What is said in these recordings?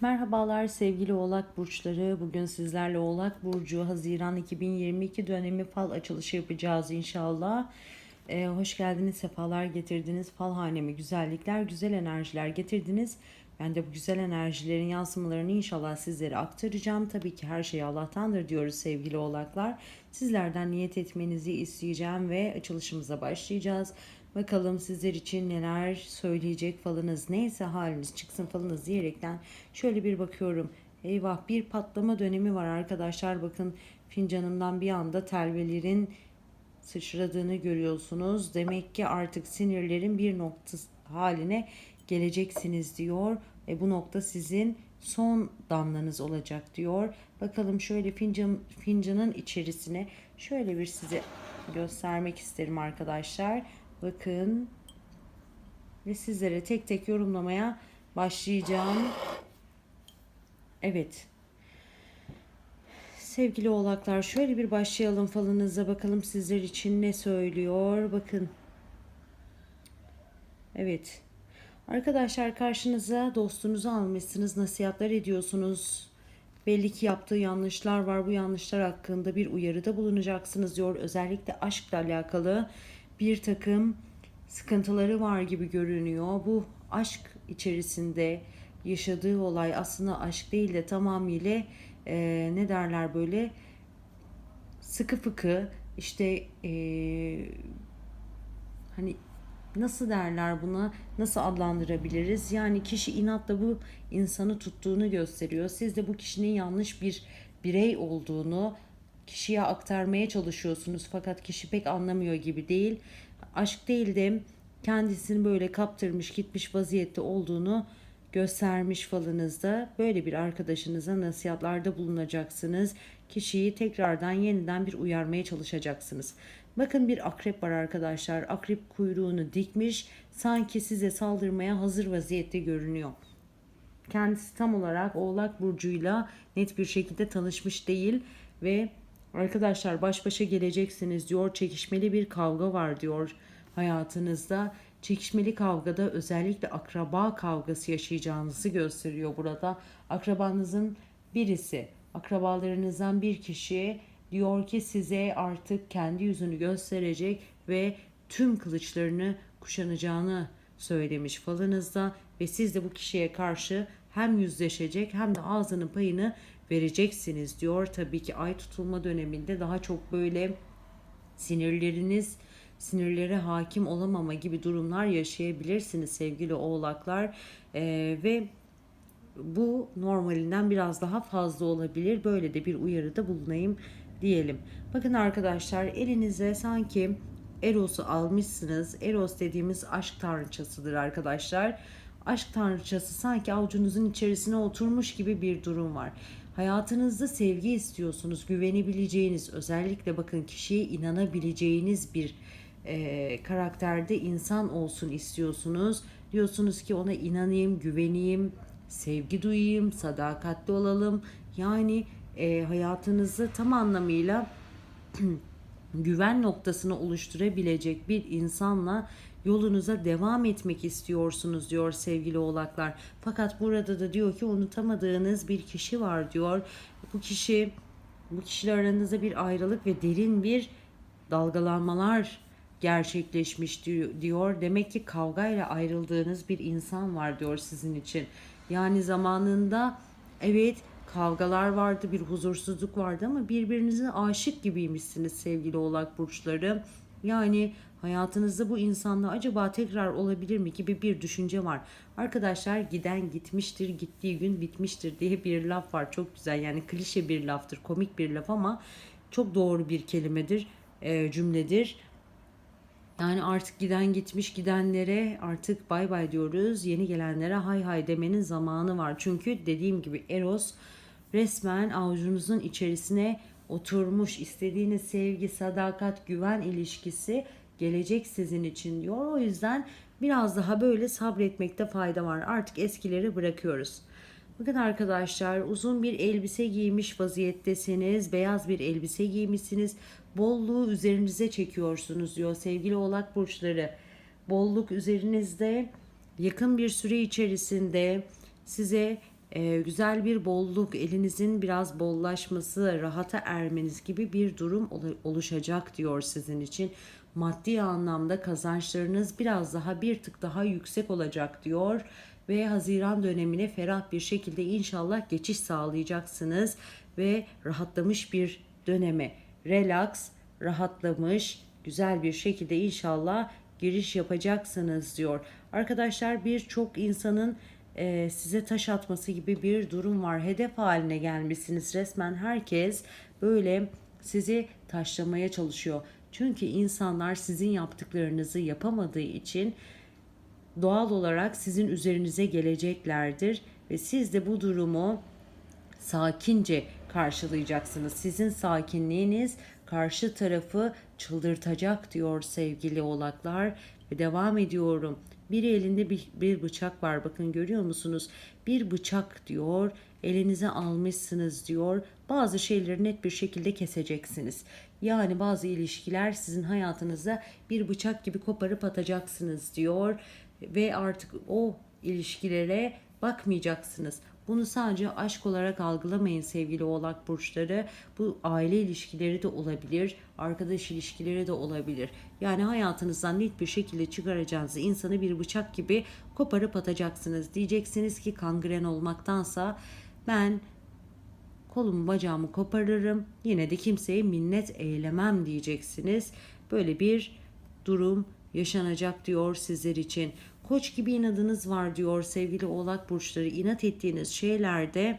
Merhabalar sevgili Oğlak burçları. Bugün sizlerle Oğlak burcu Haziran 2022 dönemi fal açılışı yapacağız inşallah. Ee, hoş geldiniz, sefalar getirdiniz. Fal haneme güzellikler, güzel enerjiler getirdiniz. Ben de bu güzel enerjilerin yansımalarını inşallah sizlere aktaracağım. Tabii ki her şey Allah'tandır diyoruz sevgili oğlaklar. Sizlerden niyet etmenizi isteyeceğim ve açılışımıza başlayacağız. Bakalım sizler için neler söyleyecek falınız neyse haliniz çıksın falınız diyerekten şöyle bir bakıyorum. Eyvah bir patlama dönemi var arkadaşlar bakın fincanımdan bir anda telvelerin sıçradığını görüyorsunuz. Demek ki artık sinirlerin bir nokta haline geleceksiniz diyor. Ve bu nokta sizin son damlanız olacak diyor. Bakalım şöyle fincan, fincanın içerisine şöyle bir size göstermek isterim arkadaşlar. Bakın ve sizlere tek tek yorumlamaya başlayacağım. Evet. Sevgili oğlaklar şöyle bir başlayalım falınıza bakalım sizler için ne söylüyor. Bakın. Evet. Arkadaşlar karşınıza dostunuzu almışsınız, nasihatler ediyorsunuz. Belli ki yaptığı yanlışlar var. Bu yanlışlar hakkında bir uyarıda bulunacaksınız diyor. Özellikle aşkla alakalı bir takım sıkıntıları var gibi görünüyor. Bu aşk içerisinde yaşadığı olay aslında aşk değil de tamamıyla e, ne derler böyle sıkı fıkı işte e, hani nasıl derler buna nasıl adlandırabiliriz yani kişi inatla bu insanı tuttuğunu gösteriyor siz de bu kişinin yanlış bir birey olduğunu kişiye aktarmaya çalışıyorsunuz fakat kişi pek anlamıyor gibi değil aşk değil de kendisini böyle kaptırmış gitmiş vaziyette olduğunu göstermiş falınızda böyle bir arkadaşınıza nasihatlarda bulunacaksınız. Kişiyi tekrardan yeniden bir uyarmaya çalışacaksınız. Bakın bir akrep var arkadaşlar. Akrep kuyruğunu dikmiş. Sanki size saldırmaya hazır vaziyette görünüyor. Kendisi tam olarak Oğlak burcuyla net bir şekilde tanışmış değil ve arkadaşlar baş başa geleceksiniz diyor. Çekişmeli bir kavga var diyor hayatınızda. Çekişmeli kavgada özellikle akraba kavgası yaşayacağınızı gösteriyor burada. Akrabanızın birisi, akrabalarınızdan bir kişi diyor ki size artık kendi yüzünü gösterecek ve tüm kılıçlarını kuşanacağını söylemiş falınızda ve siz de bu kişiye karşı hem yüzleşecek hem de ağzının payını vereceksiniz diyor. Tabii ki ay tutulma döneminde daha çok böyle sinirleriniz sinirlere hakim olamama gibi durumlar yaşayabilirsiniz sevgili oğlaklar ee, ve bu normalinden biraz daha fazla olabilir. Böyle de bir uyarıda bulunayım diyelim. Bakın arkadaşlar elinize sanki Eros'u almışsınız. Eros dediğimiz aşk tanrıçasıdır arkadaşlar. Aşk tanrıçası sanki avucunuzun içerisine oturmuş gibi bir durum var. Hayatınızda sevgi istiyorsunuz, güvenebileceğiniz, özellikle bakın kişiye inanabileceğiniz bir e, karakterde insan olsun istiyorsunuz. Diyorsunuz ki ona inanayım, güveneyim, sevgi duyayım, sadakatli olalım. Yani e, hayatınızı tam anlamıyla güven noktasını oluşturabilecek bir insanla yolunuza devam etmek istiyorsunuz diyor sevgili oğlaklar. Fakat burada da diyor ki unutamadığınız bir kişi var diyor. Bu kişi bu kişiler aranızda bir ayrılık ve derin bir dalgalanmalar gerçekleşmiş diyor. Demek ki kavgayla ayrıldığınız bir insan var diyor sizin için. Yani zamanında evet kavgalar vardı, bir huzursuzluk vardı ama birbirinize aşık gibiymişsiniz sevgili oğlak burçları. Yani hayatınızda bu insanla acaba tekrar olabilir mi gibi bir düşünce var. Arkadaşlar giden gitmiştir, gittiği gün bitmiştir diye bir laf var. Çok güzel yani klişe bir laftır, komik bir laf ama çok doğru bir kelimedir, e, cümledir. Yani artık giden gitmiş gidenlere artık bay bay diyoruz. Yeni gelenlere hay hay demenin zamanı var. Çünkü dediğim gibi Eros resmen avucunuzun içerisine oturmuş istediğiniz sevgi, sadakat, güven ilişkisi gelecek sizin için diyor. O yüzden biraz daha böyle sabretmekte fayda var. Artık eskileri bırakıyoruz. Bakın arkadaşlar uzun bir elbise giymiş vaziyettesiniz. Beyaz bir elbise giymişsiniz. Bolluğu üzerinize çekiyorsunuz diyor sevgili oğlak burçları. Bolluk üzerinizde yakın bir süre içerisinde size e, güzel bir bolluk, elinizin biraz bollaşması, rahata ermeniz gibi bir durum ol- oluşacak diyor sizin için. Maddi anlamda kazançlarınız biraz daha bir tık daha yüksek olacak diyor ve Haziran dönemine ferah bir şekilde inşallah geçiş sağlayacaksınız ve rahatlamış bir döneme relax, rahatlamış, güzel bir şekilde inşallah giriş yapacaksınız diyor. Arkadaşlar birçok insanın e, size taş atması gibi bir durum var. Hedef haline gelmişsiniz resmen herkes böyle sizi taşlamaya çalışıyor. Çünkü insanlar sizin yaptıklarınızı yapamadığı için doğal olarak sizin üzerinize geleceklerdir ve siz de bu durumu sakince karşılayacaksınız. Sizin sakinliğiniz karşı tarafı çıldırtacak diyor sevgili oğlaklar ve devam ediyorum. Bir elinde bir, bir bıçak var bakın görüyor musunuz? Bir bıçak diyor elinize almışsınız diyor. Bazı şeyleri net bir şekilde keseceksiniz. Yani bazı ilişkiler sizin hayatınızda bir bıçak gibi koparıp atacaksınız diyor ve artık o ilişkilere bakmayacaksınız. Bunu sadece aşk olarak algılamayın sevgili oğlak burçları. Bu aile ilişkileri de olabilir, arkadaş ilişkileri de olabilir. Yani hayatınızdan net bir şekilde çıkaracağınız insanı bir bıçak gibi koparıp atacaksınız. Diyeceksiniz ki kangren olmaktansa ben kolumu bacağımı koparırım yine de kimseye minnet eylemem diyeceksiniz. Böyle bir durum yaşanacak diyor sizler için. Koç gibi inadınız var diyor sevgili oğlak burçları. İnat ettiğiniz şeylerde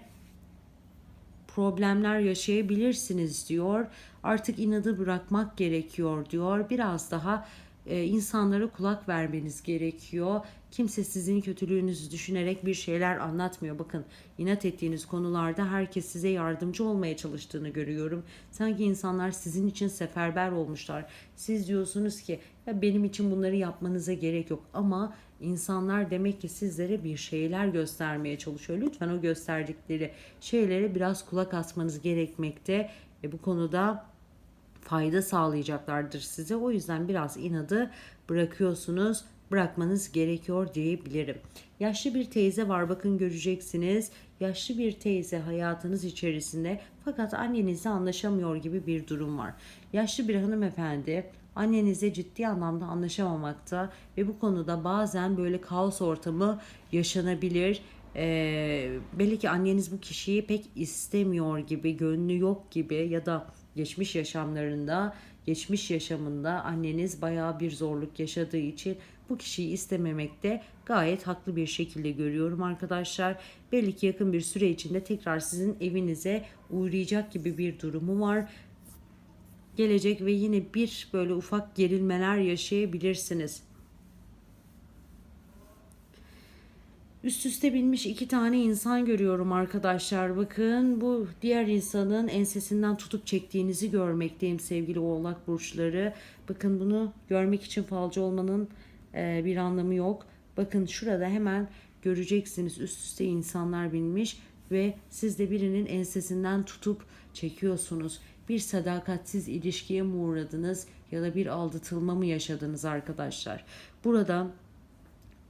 problemler yaşayabilirsiniz diyor. Artık inadı bırakmak gerekiyor diyor. Biraz daha e, insanlara kulak vermeniz gerekiyor. Kimse sizin kötülüğünüzü düşünerek bir şeyler anlatmıyor. Bakın inat ettiğiniz konularda herkes size yardımcı olmaya çalıştığını görüyorum. Sanki insanlar sizin için seferber olmuşlar. Siz diyorsunuz ki ya benim için bunları yapmanıza gerek yok ama insanlar demek ki sizlere bir şeyler göstermeye çalışıyor. Lütfen o gösterdikleri şeylere biraz kulak asmanız gerekmekte ve bu konuda fayda sağlayacaklardır size. O yüzden biraz inadı bırakıyorsunuz, bırakmanız gerekiyor diyebilirim. Yaşlı bir teyze var bakın göreceksiniz. Yaşlı bir teyze hayatınız içerisinde fakat annenizle anlaşamıyor gibi bir durum var. Yaşlı bir hanımefendi annenize ciddi anlamda anlaşamamakta ve bu konuda bazen böyle kaos ortamı yaşanabilir. Ee, belli ki anneniz bu kişiyi pek istemiyor gibi, gönlü yok gibi ya da geçmiş yaşamlarında, geçmiş yaşamında anneniz bayağı bir zorluk yaşadığı için bu kişiyi istememekte gayet haklı bir şekilde görüyorum arkadaşlar. Belli ki yakın bir süre içinde tekrar sizin evinize uğrayacak gibi bir durumu var. Gelecek ve yine bir böyle ufak gerilmeler yaşayabilirsiniz. Üst üste binmiş iki tane insan görüyorum arkadaşlar. Bakın bu diğer insanın ensesinden tutup çektiğinizi görmekteyim sevgili oğlak burçları. Bakın bunu görmek için falcı olmanın e, bir anlamı yok. Bakın şurada hemen göreceksiniz üst üste insanlar binmiş ve siz de birinin ensesinden tutup çekiyorsunuz. Bir sadakatsiz ilişkiye mi uğradınız ya da bir aldatılma mı yaşadınız arkadaşlar? Burada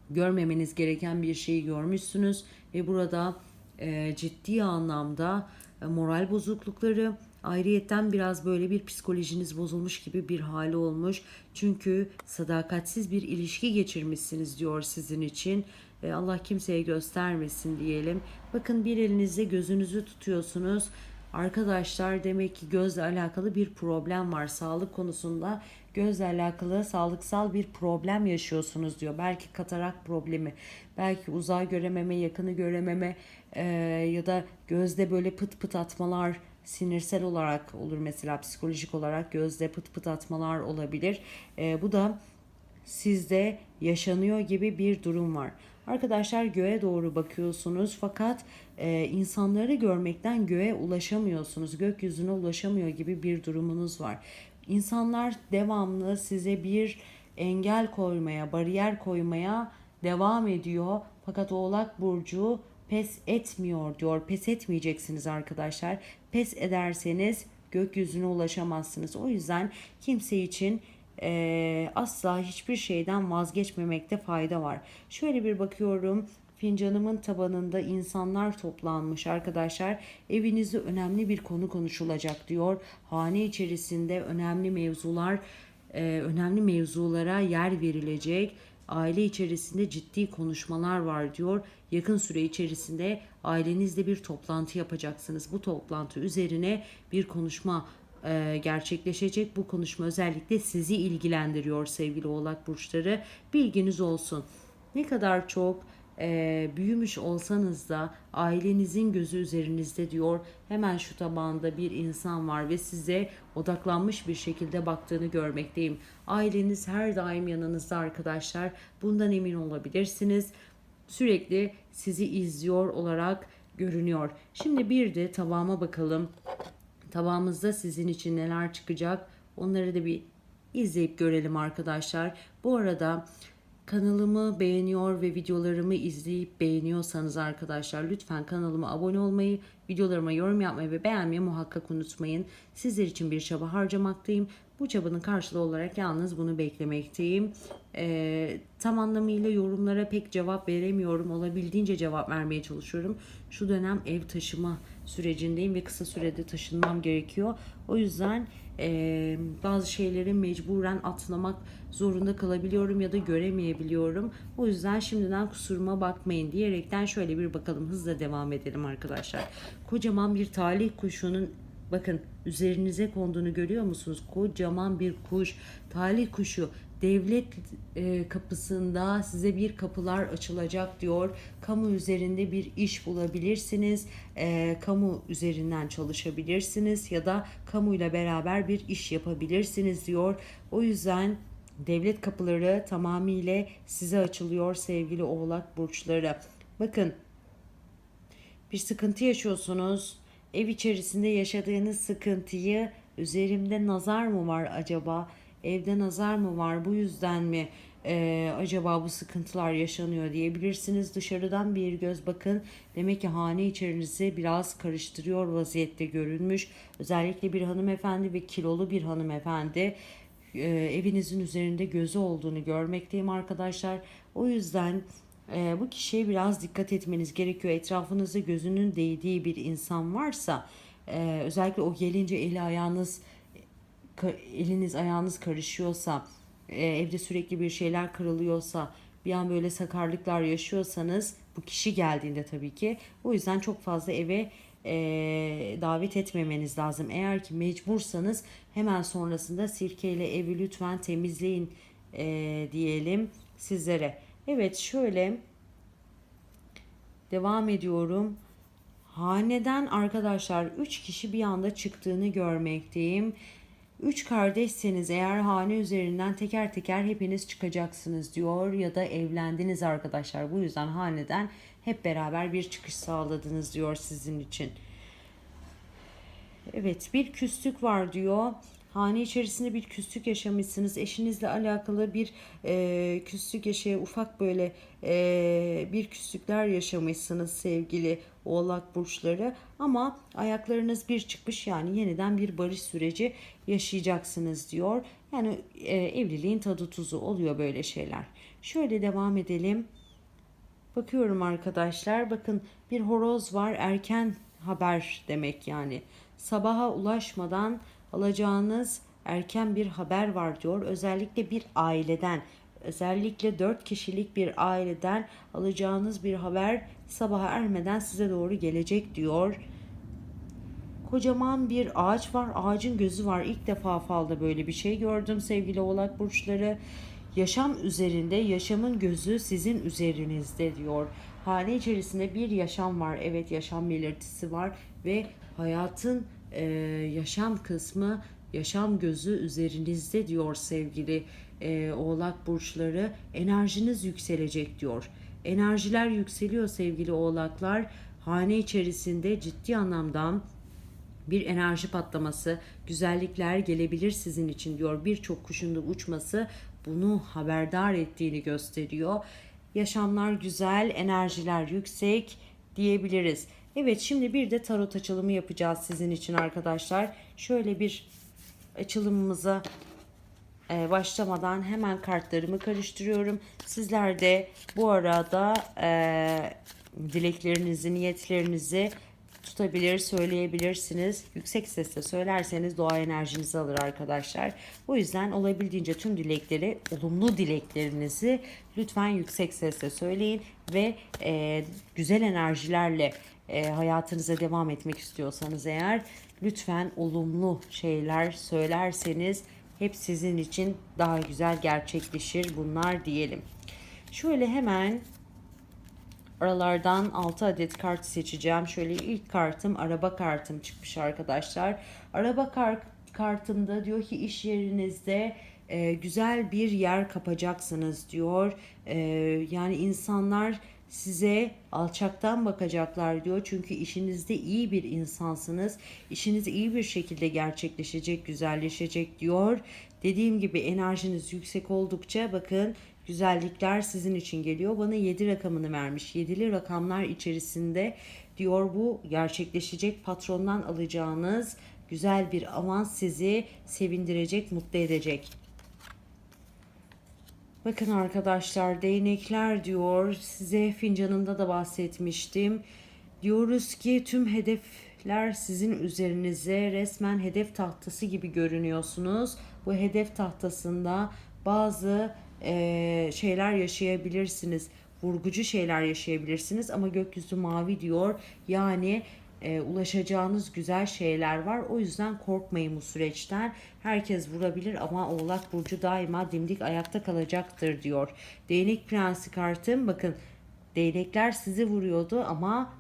görmemeniz gereken bir şeyi görmüşsünüz ve burada e, ciddi anlamda e, moral bozuklukları ayrıyetten biraz böyle bir psikolojiniz bozulmuş gibi bir hali olmuş. Çünkü sadakatsiz bir ilişki geçirmişsiniz diyor sizin için. Allah kimseye göstermesin diyelim. Bakın bir elinizde gözünüzü tutuyorsunuz. Arkadaşlar demek ki gözle alakalı bir problem var. Sağlık konusunda gözle alakalı sağlıksal bir problem yaşıyorsunuz diyor. Belki katarak problemi, belki uzağı görememe, yakını görememe e, ya da gözde böyle pıt pıt atmalar sinirsel olarak olur mesela psikolojik olarak gözde pıt pıt atmalar olabilir. E, bu da sizde yaşanıyor gibi bir durum var. Arkadaşlar göğe doğru bakıyorsunuz fakat e, insanları görmekten göğe ulaşamıyorsunuz. Gökyüzüne ulaşamıyor gibi bir durumunuz var. İnsanlar devamlı size bir engel koymaya, bariyer koymaya devam ediyor. Fakat Oğlak Burcu pes etmiyor diyor. Pes etmeyeceksiniz arkadaşlar. Pes ederseniz gökyüzüne ulaşamazsınız. O yüzden kimse için e, asla hiçbir şeyden vazgeçmemekte fayda var. Şöyle bir bakıyorum Fincanımın tabanında insanlar toplanmış arkadaşlar. Evinizde önemli bir konu konuşulacak diyor. Hane içerisinde önemli mevzular, e, önemli mevzulara yer verilecek. Aile içerisinde ciddi konuşmalar var diyor. Yakın süre içerisinde ailenizle bir toplantı yapacaksınız. Bu toplantı üzerine bir konuşma e, gerçekleşecek. Bu konuşma özellikle sizi ilgilendiriyor sevgili oğlak burçları. Bilginiz olsun. Ne kadar çok e, büyümüş olsanız da ailenizin gözü üzerinizde diyor. Hemen şu tabanda bir insan var ve size odaklanmış bir şekilde baktığını görmekteyim. Aileniz her daim yanınızda arkadaşlar. Bundan emin olabilirsiniz. Sürekli sizi izliyor olarak görünüyor. Şimdi bir de tavama bakalım. Tabağımızda sizin için neler çıkacak onları da bir izleyip görelim arkadaşlar. Bu arada kanalımı beğeniyor ve videolarımı izleyip beğeniyorsanız arkadaşlar lütfen kanalıma abone olmayı, videolarıma yorum yapmayı ve beğenmeyi muhakkak unutmayın. Sizler için bir çaba harcamaktayım. Bu çabanın karşılığı olarak yalnız bunu beklemekteyim. Ee, tam anlamıyla yorumlara pek cevap veremiyorum. Olabildiğince cevap vermeye çalışıyorum. Şu dönem ev taşıma sürecindeyim ve kısa sürede taşınmam gerekiyor. O yüzden e, bazı şeyleri mecburen atlamak zorunda kalabiliyorum ya da göremeyebiliyorum. O yüzden şimdiden kusuruma bakmayın diyerekten şöyle bir bakalım hızla devam edelim arkadaşlar. Kocaman bir talih kuşunun bakın üzerinize konduğunu görüyor musunuz? Kocaman bir kuş, talih kuşu devlet e, kapısında size bir kapılar açılacak diyor. Kamu üzerinde bir iş bulabilirsiniz. E, kamu üzerinden çalışabilirsiniz ya da kamuyla beraber bir iş yapabilirsiniz diyor. O yüzden devlet kapıları tamamıyla size açılıyor sevgili oğlak burçları. Bakın bir sıkıntı yaşıyorsunuz. Ev içerisinde yaşadığınız sıkıntıyı üzerimde nazar mı var acaba? Evde nazar mı var? Bu yüzden mi e, acaba bu sıkıntılar yaşanıyor diyebilirsiniz. Dışarıdan bir göz bakın. Demek ki hane içerinizi biraz karıştırıyor vaziyette görünmüş. Özellikle bir hanımefendi ve kilolu bir hanımefendi e, evinizin üzerinde gözü olduğunu görmekteyim arkadaşlar. O yüzden e, bu kişiye biraz dikkat etmeniz gerekiyor. Etrafınızda gözünün değdiği bir insan varsa e, özellikle o gelince eli ayağınız eliniz ayağınız karışıyorsa e, evde sürekli bir şeyler kırılıyorsa bir an böyle sakarlıklar yaşıyorsanız bu kişi geldiğinde tabii ki o yüzden çok fazla eve e, davet etmemeniz lazım. Eğer ki mecbursanız hemen sonrasında sirkeyle evi lütfen temizleyin e, diyelim sizlere. Evet şöyle devam ediyorum. Haneden arkadaşlar 3 kişi bir anda çıktığını görmekteyim. Üç kardeşseniz eğer hane üzerinden teker teker hepiniz çıkacaksınız diyor ya da evlendiniz arkadaşlar. Bu yüzden haneden hep beraber bir çıkış sağladınız diyor sizin için. Evet bir küslük var diyor. Hane içerisinde bir küslük yaşamışsınız. Eşinizle alakalı bir e, küslük yaşaya ufak böyle e, bir küslükler yaşamışsınız sevgili oğlak burçları. Ama ayaklarınız bir çıkmış yani yeniden bir barış süreci yaşayacaksınız diyor. Yani e, evliliğin tadı tuzu oluyor böyle şeyler. Şöyle devam edelim. Bakıyorum arkadaşlar. Bakın bir horoz var. Erken haber demek yani. Sabaha ulaşmadan alacağınız erken bir haber var diyor. Özellikle bir aileden, özellikle 4 kişilik bir aileden alacağınız bir haber sabaha ermeden size doğru gelecek diyor. Kocaman bir ağaç var. Ağacın gözü var. İlk defa falda böyle bir şey gördüm sevgili oğlak burçları. Yaşam üzerinde, yaşamın gözü sizin üzerinizde diyor. Hane içerisinde bir yaşam var. Evet yaşam belirtisi var ve hayatın e, yaşam kısmı, yaşam gözü üzerinizde diyor sevgili e, oğlak burçları. Enerjiniz yükselecek diyor. Enerjiler yükseliyor sevgili oğlaklar. Hane içerisinde ciddi anlamda bir enerji patlaması, güzellikler gelebilir sizin için diyor. Birçok kuşun da uçması bunu haberdar ettiğini gösteriyor. Yaşamlar güzel, enerjiler yüksek diyebiliriz. Evet şimdi bir de tarot açılımı yapacağız sizin için arkadaşlar. Şöyle bir açılımımıza e, başlamadan hemen kartlarımı karıştırıyorum. Sizler de bu arada e, dileklerinizi, niyetlerinizi tutabilir, söyleyebilirsiniz. Yüksek sesle söylerseniz doğa enerjinizi alır arkadaşlar. O yüzden olabildiğince tüm dilekleri, olumlu dileklerinizi lütfen yüksek sesle söyleyin ve e, güzel enerjilerle e, hayatınıza devam etmek istiyorsanız eğer lütfen olumlu şeyler söylerseniz hep sizin için daha güzel gerçekleşir bunlar diyelim. Şöyle hemen Aralardan 6 adet kart seçeceğim. Şöyle ilk kartım araba kartım çıkmış arkadaşlar. Araba kart kartımda diyor ki iş yerinizde e, güzel bir yer kapacaksınız diyor. E, yani insanlar size alçaktan bakacaklar diyor. Çünkü işinizde iyi bir insansınız. İşiniz iyi bir şekilde gerçekleşecek, güzelleşecek diyor. Dediğim gibi enerjiniz yüksek oldukça bakın güzellikler sizin için geliyor. Bana 7 rakamını vermiş. 7'li rakamlar içerisinde diyor bu gerçekleşecek patrondan alacağınız güzel bir avans sizi sevindirecek, mutlu edecek. Bakın arkadaşlar değnekler diyor. Size fincanımda da bahsetmiştim. Diyoruz ki tüm hedefler sizin üzerinize resmen hedef tahtası gibi görünüyorsunuz. Bu hedef tahtasında bazı e, şeyler yaşayabilirsiniz. Vurgucu şeyler yaşayabilirsiniz ama gökyüzü mavi diyor. Yani e, ulaşacağınız güzel şeyler var. O yüzden korkmayın bu süreçten. Herkes vurabilir ama Oğlak Burcu daima dimdik ayakta kalacaktır diyor. Değnek Prensi kartım bakın değnekler sizi vuruyordu ama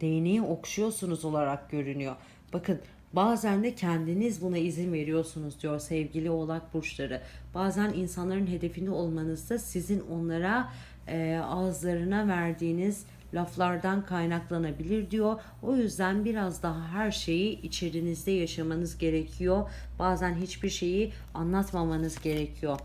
değneği okşuyorsunuz olarak görünüyor. Bakın Bazen de kendiniz buna izin veriyorsunuz diyor sevgili oğlak burçları. Bazen insanların hedefinde olmanız da sizin onlara e, ağızlarına verdiğiniz laflardan kaynaklanabilir diyor. O yüzden biraz daha her şeyi içerinizde yaşamanız gerekiyor. Bazen hiçbir şeyi anlatmamanız gerekiyor.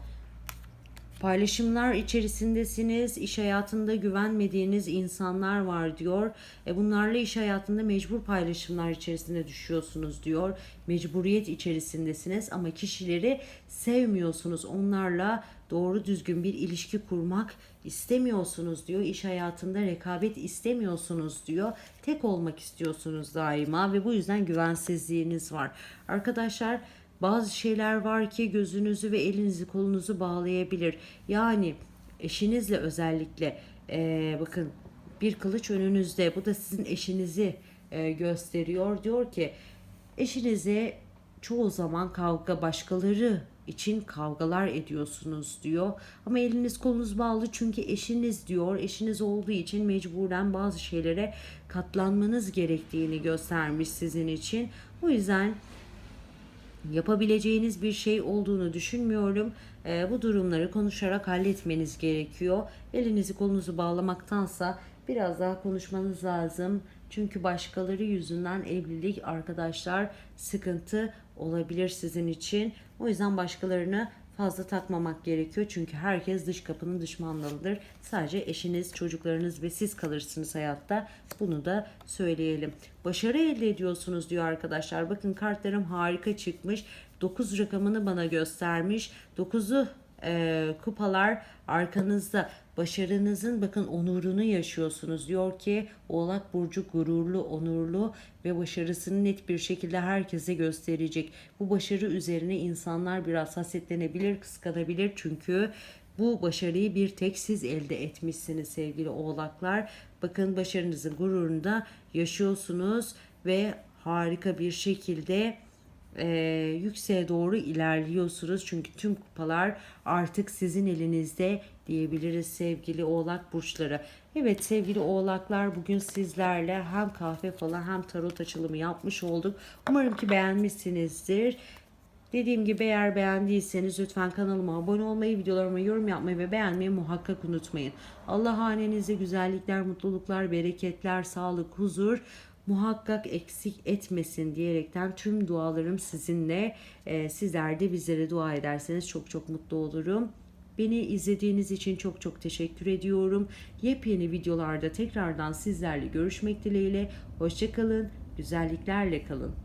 Paylaşımlar içerisindesiniz. İş hayatında güvenmediğiniz insanlar var diyor. E bunlarla iş hayatında mecbur paylaşımlar içerisinde düşüyorsunuz diyor. Mecburiyet içerisindesiniz ama kişileri sevmiyorsunuz. Onlarla doğru düzgün bir ilişki kurmak istemiyorsunuz diyor. İş hayatında rekabet istemiyorsunuz diyor. Tek olmak istiyorsunuz daima ve bu yüzden güvensizliğiniz var. Arkadaşlar bazı şeyler var ki gözünüzü ve elinizi kolunuzu bağlayabilir. Yani eşinizle özellikle e, bakın bir kılıç önünüzde bu da sizin eşinizi e, gösteriyor. Diyor ki eşinize çoğu zaman kavga başkaları için kavgalar ediyorsunuz diyor. Ama eliniz kolunuz bağlı çünkü eşiniz diyor. Eşiniz olduğu için mecburen bazı şeylere katlanmanız gerektiğini göstermiş sizin için. O yüzden yapabileceğiniz bir şey olduğunu düşünmüyorum. E, bu durumları konuşarak halletmeniz gerekiyor. Elinizi kolunuzu bağlamaktansa biraz daha konuşmanız lazım. Çünkü başkaları yüzünden evlilik arkadaşlar sıkıntı olabilir sizin için. O yüzden başkalarını fazla takmamak gerekiyor. Çünkü herkes dış kapının düşmanlarıdır. Sadece eşiniz, çocuklarınız ve siz kalırsınız hayatta. Bunu da söyleyelim. Başarı elde ediyorsunuz diyor arkadaşlar. Bakın kartlarım harika çıkmış. 9 rakamını bana göstermiş. 9'u e, kupalar arkanızda başarınızın bakın onurunu yaşıyorsunuz. Diyor ki Oğlak Burcu gururlu, onurlu ve başarısını net bir şekilde herkese gösterecek. Bu başarı üzerine insanlar biraz hasetlenebilir, kıskanabilir çünkü bu başarıyı bir tek siz elde etmişsiniz sevgili oğlaklar. Bakın başarınızın gururunda yaşıyorsunuz ve harika bir şekilde e, yükseğe doğru ilerliyorsunuz. Çünkü tüm kupalar artık sizin elinizde diyebiliriz sevgili oğlak burçları. Evet sevgili oğlaklar bugün sizlerle hem kahve falan hem tarot açılımı yapmış olduk. Umarım ki beğenmişsinizdir. Dediğim gibi eğer beğendiyseniz lütfen kanalıma abone olmayı, videolarıma yorum yapmayı ve beğenmeyi muhakkak unutmayın. Allah hanenize güzellikler, mutluluklar, bereketler, sağlık, huzur muhakkak eksik etmesin diyerekten tüm dualarım sizinle. Ee, sizler de bizlere dua ederseniz çok çok mutlu olurum. Beni izlediğiniz için çok çok teşekkür ediyorum. Yepyeni videolarda tekrardan sizlerle görüşmek dileğiyle. Hoşçakalın, güzelliklerle kalın.